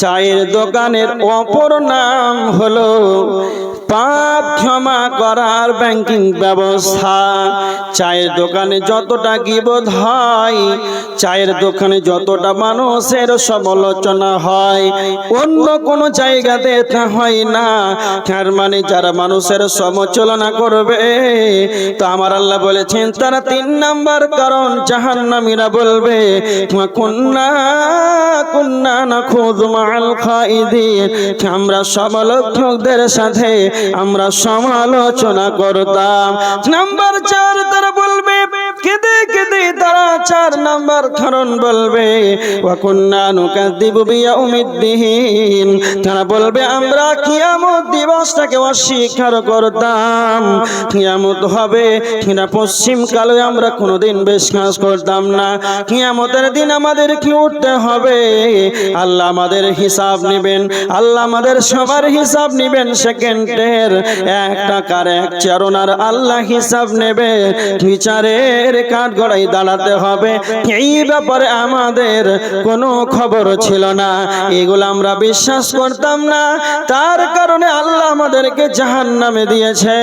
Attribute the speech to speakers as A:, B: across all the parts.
A: চায়ের দোকানের অপর নাম হলো পাপ ক্ষমা করার ব্যাংকিং ব্যবস্থা। চায়ের দোকানে যতটা গিবোধ হয়, চায়ের দোকানে যতটা মানুষের সমালোচনা হয়, অন্য কোনো জায়গাতে তা হয় না। তার মানে যারা মানুষের সমালোচনা করবে, তো আমার আল্লাহ বলেছেন, তারা তিন নাম্বার কারণ জাহান্নামীরা বলবে কুন্না কুন্না না খুদ আমরা সমালোচকদের সাথে আমরা সমালোচনা করতাম। নাম্বার চার তারা বলবে, কেঁদে কেঁদে তারা চার নাম্বার বলবে তারা বলবে, আমরা কিয়ামত দিবসটাকে অস্বীকার করতাম। কিয়ামত হবে, কিনা পশ্চিম কালে আমরা কোনোদিন বিশ্বাস করতাম না। কিয়ামতের দিন আমাদের কি উঠতে হবে। আল্লাহ আমাদের আমাদের হিসাব নেবেন। আল্লাহ আমাদের সবার হিসাব নেবেন। সেকেন্ডের এক টাকার এক চারণার আল্লাহ হিসাব নেবে। বিচারের কাঠ গড়াই দাঁড়াতে হবে। এই ব্যাপারে আমাদের কোনো খবর ছিল না। এগুলো আমরা বিশ্বাস করতাম না। তার কারণে আল্লাহ আমাদেরকে জাহান নামে দিয়েছে।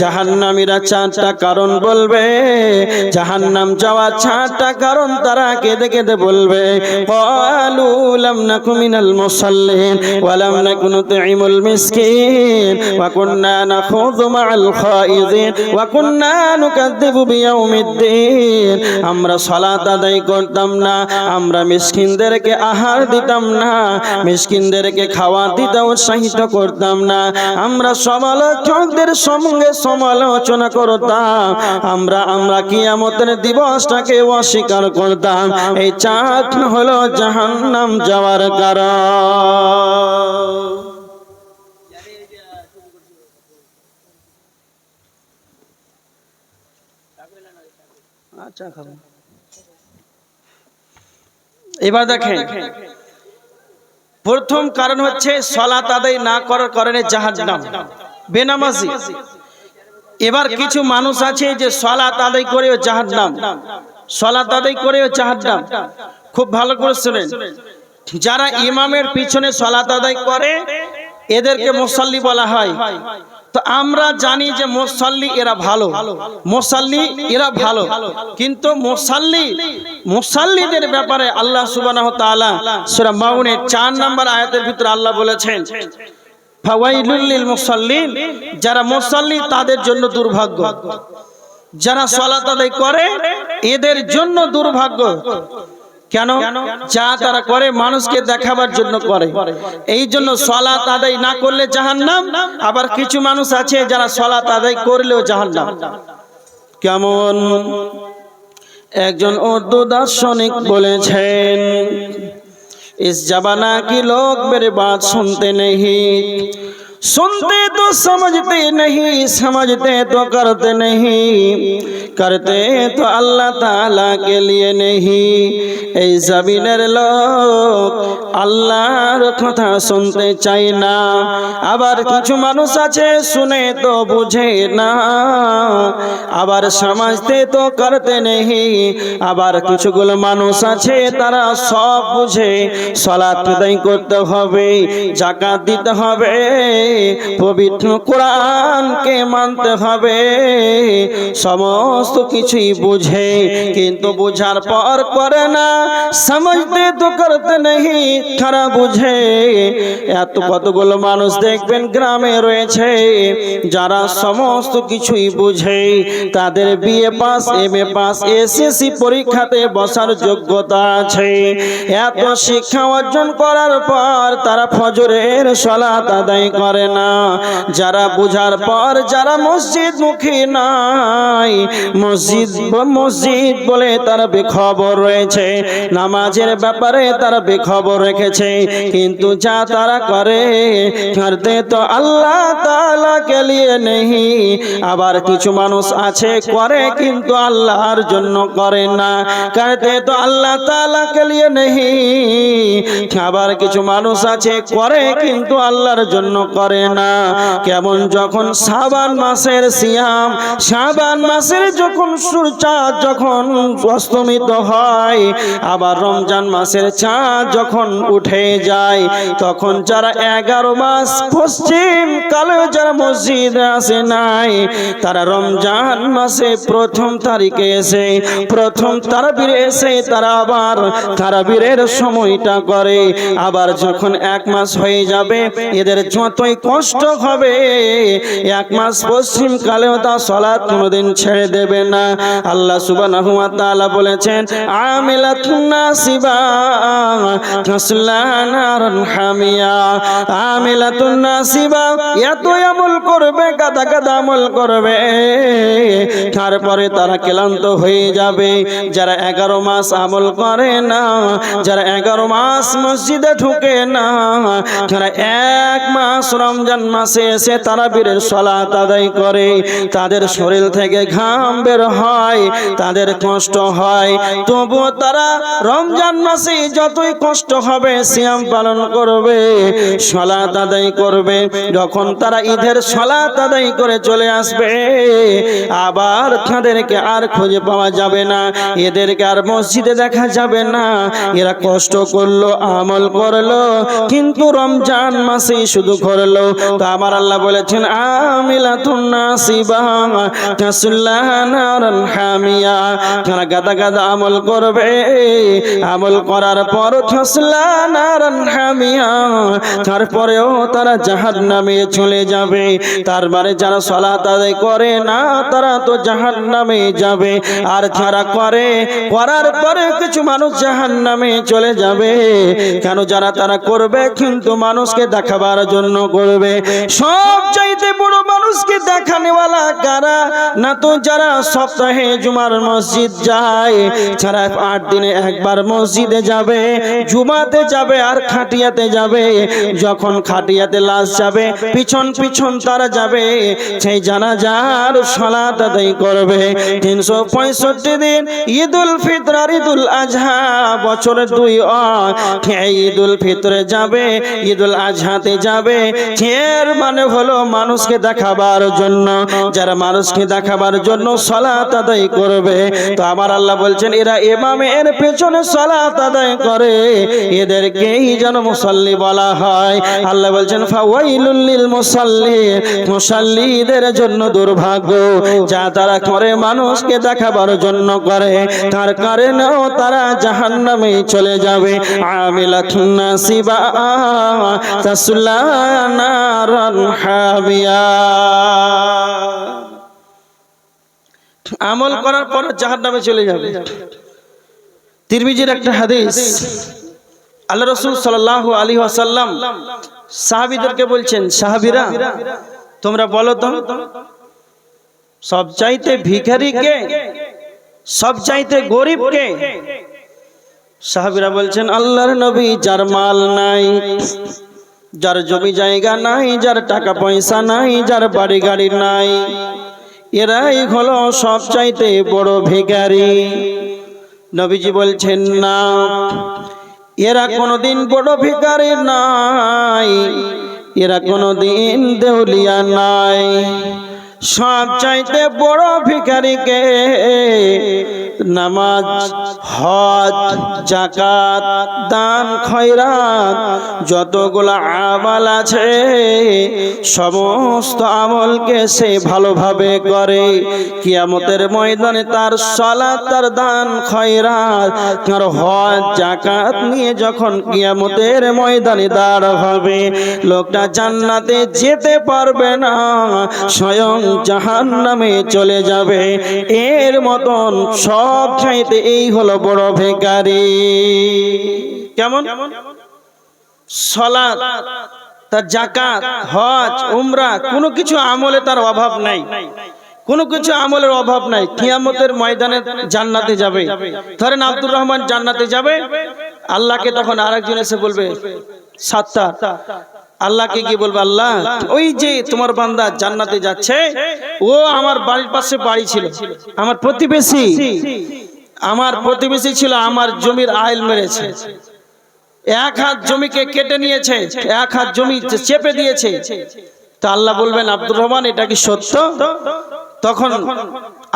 A: জাহান নামীরা চারটা কারণ বলবে। জাহান নাম যাওয়া চারটা কারণ তারা কেঁদে কেঁদে বলবে। কলুলাম না মিনাল মুসাল্লিন ওয়া লাম নাকুন নুতঈমুল মিসকিন, ওয়া কুন্না নাখুযু মাআল খায়িদিন ওয়া কুন্না আমরা সালাত আদায় করতাম না, আমরা মিসকিনদেরকে আহার দিতাম না, মিসকিনদেরকে খাওয়া দিতে উৎসাহিত করতাম না। আমরা সমালোচকদের সঙ্গে সমালোচনা করতাম। আমরা আমরা কিয়ামতের দিবসটাকে অস্বীকার করতাম। এই চাঁদ হলো জাহান্নাম যাওয়ার আচ্ছা এবার দেখেন, প্রথম কারণ হচ্ছে সলাত আদায় না করার কারণে জাহান্নাম, বেনামাজি। এবার কিছু মানুষ আছে যে সলাত আদায় করেও জাহান্নাম, সলাত আদায় করেও জাহান্নাম। খুব ভালো করে শুনেন। যারা ইমামের পিছনে সলাত আদায় করে এদেরকে মুসাল্লি বলা হয়। তো আমরা জানি যে মুসাল্লি এরা ভালো। মুসাল্লি এরা ভালো। কিন্তু মুসাল্লি মুসাল্লিদের ব্যাপারে আল্লাহ সুবহানাহু ওয়া তাআলা সূরা মাউনের 4 নম্বর আয়াতের ভিতরে আল্লাহ বলেছেন ফাওয়াইলুল লিল মুসাল্লিন যারা মুসাল্লি তাদের জন্য দুর্ভাগ্য। যারা সলাত আদায় করে এদের জন্য দুর্ভাগ্য। কেন যা তারা করে মানুষকে দেখাবার জন্য করে এই জন্য সলাত আদায় না করলে জাহান্নাম আবার কিছু মানুষ আছে যারা সলাত আদায় করলেও জাহান্নাম কেমন একজন উর্দু দার্শনিক বলেছেন इस जमाना की लोग मेरे बात सुनते नहीं सुनते तो समझते नहीं समझते तो करते नहीं करते तो अल्लाह ताला के लिए नहीं এই জমিনের লোক আল্লাহর কথা শুনতে চাই না আবার কিছু মানুষ আছে শুনে তো বুঝে না আবার সমাজতে তো করতে নেই আবার কিছুগুলো মানুষ আছে তারা সব বুঝে সলাত আদায় করতে হবে জাকাত দিতে হবে পবিত্র কোরআনকে মানতে হবে। সমস্ত কিছুই বুঝে, কিন্তু বুঝার পর করে না, সমঝতে তো করতে নেই খারাপ বুঝে। এত কতগুলো মানুষ দেখবেন গ্রামে রয়েছে, যারা সমস্ত কিছুই বুঝে। তাদের BA pass M A pass, SSC পরীক্ষাতে বসার যোগ্যতা আছে। এত শিক্ষা অর্জন করার পর তারা ফজরের সলাত আদায় করে। না। যারা বুঝার পর যারা মসজিদ মুখী নাই, মসজিদ মসজিদ বলে তারা বেখবর রয়েছে। নামাজের ব্যাপারে তারা বেখবর রেখেছে। কিন্তু যা তারা করে করতে তো আল্লাহ তাআলা কে লিয়ে নেই। আবার কিছু মানুষ আছে, করে কিন্তু আল্লাহর জন্য করে না। করতে তো আল্লাহ তাআলা কে লিয়ে নেই। আবার কিছু মানুষ আছে, করে কিন্তু আল্লাহর জন্য করে করে না। কেমন যখন সাবান মাসের সিয়াম সাবান মাসের যখন সূর্যাঁদ যখন অস্তমিত হয়, আবার রমজান মাসের চাঁদ যখন উঠে যায়, তখন যারা এগারো মাস পশ্চিম কালে যারা মসজিদে আসে নাই, তারা রমজান মাসে প্রথম তারিখে এসে, প্রথম তারাবিরে এসে তারা আবার তারাবিরের সময়টা করে। আবার যখন এক মাস হয়ে যাবে, এদের যতই কষ্ট হবে। এক মাস পশ্চিম কালেও তা সলাৎ কোনোদিন ছেড়ে দেবে না। আল্লাহ তাআলা বলেছেন করবে, গাদা গাদা আমল করবে। তারপরে তারা ক্লান্ত হয়ে যাবে। যারা এগারো মাস আমল করে না, যারা এগারো মাস মসজিদে ঢুকে না, যারা এক মাস রমজান মাসে এসে তারা বীরের সলাত আদায় করে। তাদের শরীর থেকে ঘাম বের হয়, তাদের কষ্ট হয়। তবুও তারা রমজান মাসে যতই কষ্ট হবে, সিয়াম পালন করবে, সলাত আদায় করবে। যখন তারা ঈদের সলাত আদায় করে চলে আসবে, আবার তাদেরকে আর খুঁজে পাওয়া যাবে না। এদেরকে আর মসজিদে দেখা যাবে না। এরা কষ্ট করল, আমল করল, কিন্তু রমজান মাসে শুধু করল। তো আমার আল্লাহ বলেছেন, আমিলাতুন নাসিবা তাসুল্লানারান হামিয়া। গাদা গাদা আমল করবে, আমল করার পর তাসুল্লানারান হামিয়া, তারপরেও তারা জাহান্নামে চলে যাবে। তার মানে যারা সালাত আদায় করে না, তারা তো জাহান্নামে যাবে। আর যারা করে, করার পরে কিছু মানুষ জাহান্নামে চলে যাবে। কেন যারা তারা করবে, কিন্তু মানুষকে দেখাবার জন্য করবে। সব চাইতে বড় মানুষকে দেখানেওয়ালা কারা? না তো যারা সপ্তাহে জুমার মসজিদ যায় যারা আট দিনে একবার মসজিদে যাবে, জুমাতে যাবে আর খাটিয়াতে যাবে। যখন খাটিয়াতে লাশ যাবে, পিছন পিছন তারা যাবে, সেই জানাজার সলাত আদায় করবে। তিনশো পঁয়ষট্টি দিন ঈদুল ফিতর আর ঈদুল আজহা বছরের দুই অ- ঈদুল ফিতরে যাবে, ঈদুল আজহাতে যাবে এর মানে হলো মানুষকে দেখাবার জন্য। যারা মানুষকে দেখাবার জন্য সলাত আদায় করবে, তো আমার আল্লাহ বলছেন, এরা এমামের পেছনে সলাত আদায় করে, এদেরকেই যেন মুসল্লি বলা হয়। আল্লাহ বলছেন, ফাওয়াইলুল লিল মুসাল্লি মুসাল্লিদের জন্য দুর্ভাগ্য। যা তারা করে মানুষকে দেখাবার জন্য করে, তার কারণেও তারা জাহান্নামে চলে যাবে। আমিলাতুন নাসিবা তাসলা নারান হাবিয়া আমল করার পর জাহার জাহান্নামে চলে যাবে। তিরমিজির একটা হাদিস, আল্লাহ রসুল সাল্লাহ আলী আসাল্লাম সাহাবিদেরকে বলছেন, সাহাবিরা, তোমরা বলো তো সব চাইতে ভিখারিকে সব চাইতে গরিবকে? সাহাবিরা বলছেন, আল্লাহর নবী যার মাল নাই। যার জমি জায়গা নাই, যার টাকা পয়সা নাই, যার বাড়ি গাড়ি নাই, এরাই হলো সব চাইতে বড় ভিখারি। নবীজি বলছেন, না, এরা কোনোদিন বড় ভিখারি নাই, এরা কোনোদিন দেউলিয়া নাই। সব চাইতে বড় ভিখারিকে নামাজ, হজ জাকাত দান, খয়রাত, যতগুলো আমল আছে, সমস্ত আমলকে সে ভালোভাবে করে। কিয়ামতের ময়দানে তার সালাত, তার দান, খয়রাত, তার হজ জাকাত নিয়ে যখন কিয়ামতের ময়দানে দাঁড় হবে লোকটা জান্নাতে যেতে পারবে না, স্বয়ং জাহান্নামে চলে যাবে। এর মতন সব চাইতে এই হলো বড় ভেকারি কেমন? সলাৎ তার জাকাত হজ, উমরা, কোনো কিছু আমলে তার অভাব নাই। কোনো কিছু আমলের অভাব নাই। কিয়ামতের ময়দানে জান্নাতে যাবে। ধরেন আব্দুর রহমান জান্নাতে যাবে। আল্লাহকে তখন আরেকজন এসে বলবে সাতটা আল্লাহকে কি বলবে, আল্লাহ, ওই যে তোমার বান্দা জান্নাতে যাচ্ছে, ও আমার বাড়ির পাশে বাড়ি ছিল, আমার প্রতিবেশী আমার প্রতিবেশী ছিল, আমার জমির আইল মেরেছে, এক হাত জমিকে কেটে নিয়েছে, এক হাত জমি চেপে দিয়েছে। তা আল্লাহ বলবেন, আব্দুর রহমান, এটা কি সত্য? তখন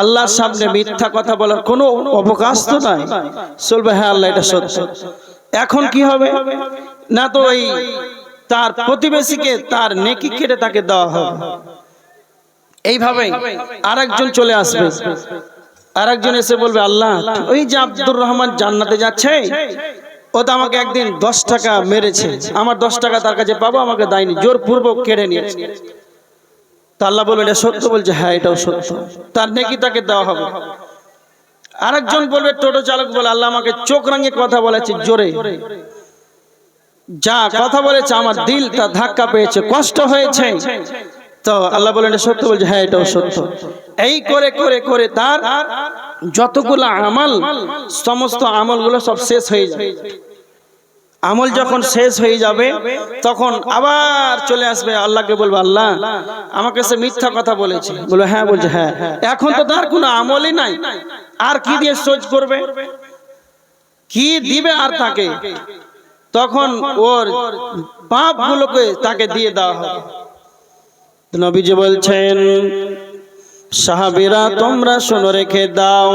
A: আল্লাহর সামনে মিথ্যা কথা বলার কোনো অবকাশ তো নাই। চলবে হ্যাঁ আল্লাহ, এটা সত্য। এখন কি হবে? না তো ওই তার প্রতিবেশীকে তার নেকি কেটে তাকে দেওয়া হবে এইভাবে আরেকজন চলে আসবে। আরেকজন এসে বলবে, আল্লাহ, ওই যে আব্দুর রহমান জান্নাতে যাচ্ছে, ও তো আমাকে একদিন দশ টাকা মেরেছে। আমার দশ টাকা তার কাছে পাবো, আমাকে দেয়নি। জোরপূর্বক কেড়ে নিয়েছে। তা আল্লাহ বলবে, এটা সত্য? বলছে হ্যাঁ এটাও সত্য। তার নেকি তাকে দেওয়া হবে। আরেকজন বলবে, টোটো চালক বলে, আল্লাহ আমাকে চোখ রাঙে কথা বলেছে জোরে। যা কথা বলেছে আমার দিল তা ধাক্কা পেয়েছে কষ্ট হয়েছে। তো আল্লাহ বলেন সত্য বলছে হ্যাঁ এটাও সত্য। এই করে করে করে তার যতগুলো আমল সমস্ত আমলগুলো সব শেষ হয়ে যায় আমল যখন শেষ হয়ে যাবে তখন আবার চলে আসবে আল্লাহকে বলবে আল্লাহ আমাকে সে মিথ্যা কথা বলেছে। বলে হ্যাঁ বলছে। হ্যাঁ। এখন তো তার কোনো আমলই নাই। আর কি দিয়ে সোজ করবে? কি দিবে আর তাকে? তখন ওর পাপ গুলোকে তাকে দিয়ে দেওয়া হবে। নবীজি বলছেন সাহাবিরা তোমরা শোনো রেখে দাও।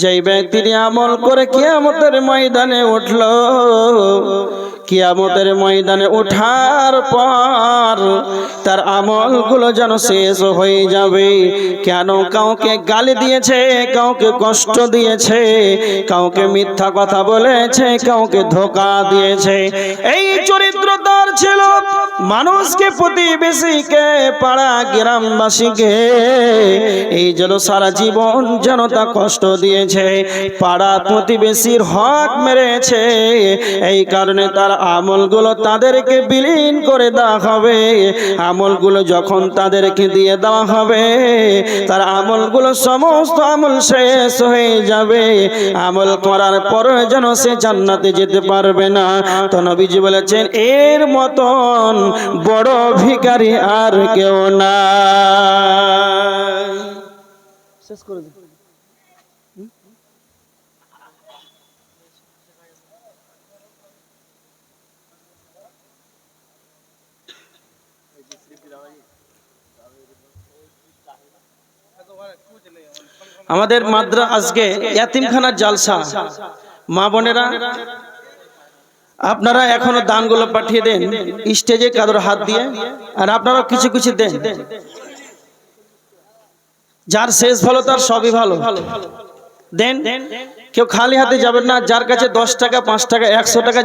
A: যেই ব্যক্তির আমল করে কিয়ামতের ময়দানে উঠল কিয়ামতের ময়দানে ওঠার পর তার আমলগুলো যেন শেষ হয়ে যাবে। কেন কাউকে গালি দিয়েছে, কাউকে কষ্ট দিয়েছে, কাউকে মিথ্যা কথা বলেছে, কাউকে ধোকা দিয়েছে? এই চরিত্র তার ছিল মানুষকে, প্রতিবেশীকে, পাড়া গ্রামবাসীকে। এই যেন সারা জীবন যেন তা কষ্ট দিয়েছে। পাড়া প্রতিবেশীর হক মেরেছে। এই কারণে তার আমলগুলো তাদেরকে বিলীন করে দেওয়া হবে। আমলগুলো যখন তাদেরকে দিয়ে দেওয়া হবে, তার আমলগুলো সমস্ত আমল শেষ হয়ে যাবে। আমল করার পরে যেন সে জান্নাতে যেতে পারবে না। তো নবীজি বলেছেন, এর মতন বড় ভিখারি আর কেউ না শেষ করে আমাদের মাদ্রা আজকে ইয়াতিমখানার জালসা। মা বোনেরা, আপনারা এখনও দানগুলো পাঠিয়ে দেন, স্টেজে কাদর হাত দিয়ে, আর আপনারা কিছু কিছু দেন। যার শেষ ভালো, তার সবই ভালো। দেন, কেউ খালি হাতে যাবেন না, যার কাছে দশ টাকা, পাঁচ টাকা, একশো টাকা